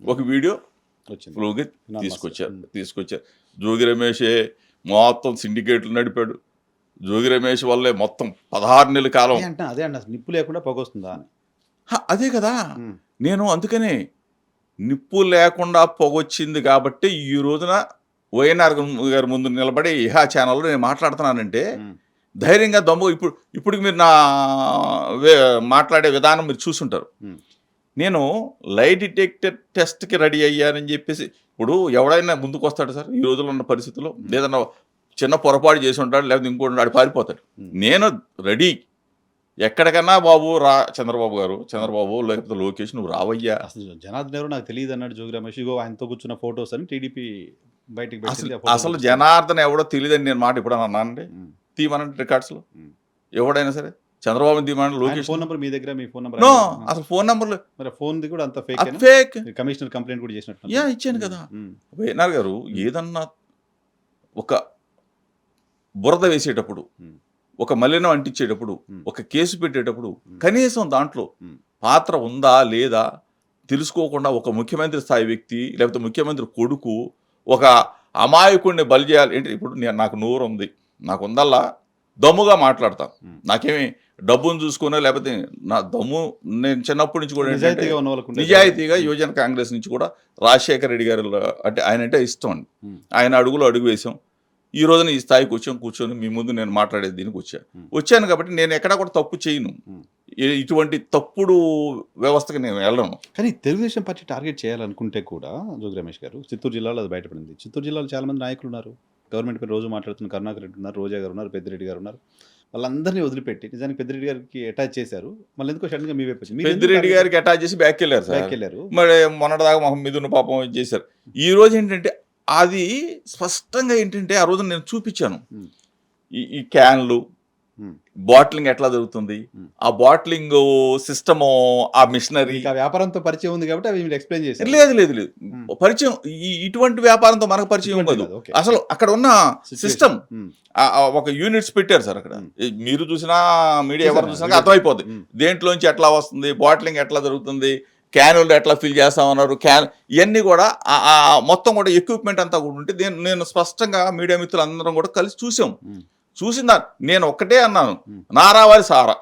ఒక వీడియో వచ్చింది ఫ్లోకి నమస్తే. తీసుకొచ్చారు తీసుకొచ్చారు జోగి రమేషే మొత్తం సిండికేట్లు నడిపాడు జోగి రమేష్ వల్లే మొత్తం పదహారు నెలల కాలం అదే అంట అదే అంట అసలు నిప్పు లేకుండా పొగొస్తుందా అదే కదా ఉమ్. నేను అందుకనే నిప్పు లేకుండా పొగొచ్చింది కాబట్టి ఈ రోజున వైఎన్ఆర్ గారి ముందు నిలబడి ఇహా ఛానల్లో నేను మాట్లాడుతున్నానంటే ఉమ్. ధైర్యంగా దమ్ము ఇప్పుడు ఇప్పుడు మీరు నా మాట్లాడే విధానం మీరు చూసుంటారు. నేను లై డిటెక్టర్ టెస్ట్కి రెడీ అయ్యానని చెప్పేసి ఇప్పుడు ఎవడైనా ముందుకు వస్తాడు సార్ ఈ రోజుల్లో ఉన్న పరిస్థితుల్లో ఏదన్నా చిన్న పొరపాటు చేసి ఉంటాడు లేకపోతే ఇంకోటి ఆడు పారిపోతాడు. నేను రెడీ ఎక్కడికన్నా బాబు రా చంద్రబాబు గారు చంద్రబాబు లేకపోతే లోకేష్ నువ్వు రావయ్యా. అసలు జనార్దన్ ఎవరో నాకు తెలియదు అన్నాడు జోగి రమేష్. ఇగో ఆయనతో కూర్చున్న ఫొటోస్ అని టీడీపీ బయటికి అసలు అసలు జనార్దన్ ఎవడో తెలియదని నేను మాట ఇప్పుడు అన్నానండి. తీయమనండి రికార్డ్స్లో. ఎవడైనా సరే. చంద్రబాబు ఆయన లోకేష్ ఫోన్ నంబర్ మీ దగ్గర మీ ఫోన్ నంబర్ నో అసలు ఫోన్ నెంబర్లు మరి ఫోన్ ది కూడా అంత ఫేక్ ఫేక్ కమిషనర్ కంప్లైంట్ కూడా చేసినట్టు యా ఇచ్చాను కదా. వైఎన్ఆర్ గారు ఏదన్నా ఒక బురద వేసేటప్పుడు. ఒక మలినం అంటించేటప్పుడు. ఒక కేసు పెట్టేటప్పుడు. కనీసం దాంట్లో. పాత్ర ఉందా లేదా తెలుసుకోకుండా ఒక ముఖ్యమంత్రి స్థాయి వ్యక్తి లేకపోతే ముఖ్యమంత్రి కొడుకు ఒక అమాయకుడిని బలి చేయాలి. ఏంటి? ఇప్పుడు నాకు నోరు ఉంది నాకు ఉందల్లా? దమ్ముగా మాట్లాడతాను. Hmm. నాకేమి డబ్బును చూసుకున్నా లేకపోతే నా దమ్ము నేను చిన్నప్పటి నుంచి కూడా నిజాయితీగా ఉన్న వాళ్ళకు ఉండేది. నిజాయితీగా యువజన కాంగ్రెస్ నుంచి కూడా రాజశేఖర రెడ్డి గారు అంటే ఆయన అంటే ఇష్టం అండి. ఆయన అడుగులో అడుగు వేసాం ఈ రోజున ఈ స్థాయికి వచ్చాం కూర్చొని మీ ముందు నేను మాట్లాడేది దీనికి వచ్చా. Hmm. వచ్చాను కాబట్టి నేను ఎక్కడా కూడా తప్పు చేయను. ఇటువంటి తప్పుడు వ్యవస్థకి నేను వెళ్ళను. కానీ తెలుగుదేశం పార్టీ టార్గెట్ చేయాలనుకుంటే కూడా జోగి రమేష్ గారు చిత్తూరు జిల్లాలో అది బయటపడింది. చిత్తూరు జిల్లాలో చాలా మంది నాయకులు ఉన్నారు. గవర్నమెంట్ పై రోజు మాట్లాడుతున్న కరుణాకర్ రెడ్డి ఉన్నారు రోజా గారు ఉన్నారు పెద్దిరెడ్డి గారు ఉన్నారు వాళ్ళందరినీ వదిలిపెట్టి నిజానికి పెద్దిరెడ్డి గారికి అటాచ్ చేశారు మళ్ళీ ఎందుకో సడన్గా మీ వైపు వచ్చింది. పెద్దిరెడ్డి గారికి అటాచ్ చేసి బ్యాక్ వెళ్ళారు బ్యాక్ వెళ్ళారు మరి మొన్నటిదాకా మొహం మీద ఉన్న పాపం చేశారు ఈ రోజు ఏంటంటే అది స్పష్టంగా ఏంటంటే ఆ రోజు నేను చూపించాను. ఈ ఈ క్యాన్లు. బాటిలింగ్ ఎట్లా జరుగుతుంది Hmm. ఆ బాటిలింగ్ సిస్టము ఆ మిషనరీ వ్యాపారంతో పరిచయం ఉంది కాబట్టి అవి ఎక్స్ప్లెయిన్ చేశారు. లేదు లేదు లేదు. Hmm. పరిచయం ఇటువంటి వ్యాపారంతో మనకు పరిచయం okay. అసలు అక్కడ ఉన్న. సిస్టమ్ ఒక యూనిట్స్ పెట్టారు సార్ అక్కడ. Hmm. మీరు చూసినా మీడియా ఎవరు చూసాను, ఉమ్, దేంట్లోంచి ఎట్లా వస్తుంది బాటిలింగ్ ఎట్లా జరుగుతుంది క్యానులు ఎట్లా ఫిల్ చేస్తామన్నారు క్యాన్ ఇవన్నీ కూడా మొత్తం కూడా ఎక్విప్మెంట్ అంతా కూడా ఉంటే నేను నేను స్పష్టంగా మీడియా మిత్రులు అందరం కూడా కలిసి చూసాం. చూసిందా? నేను ఒక్కటే అన్నాను. నారావారి సారా.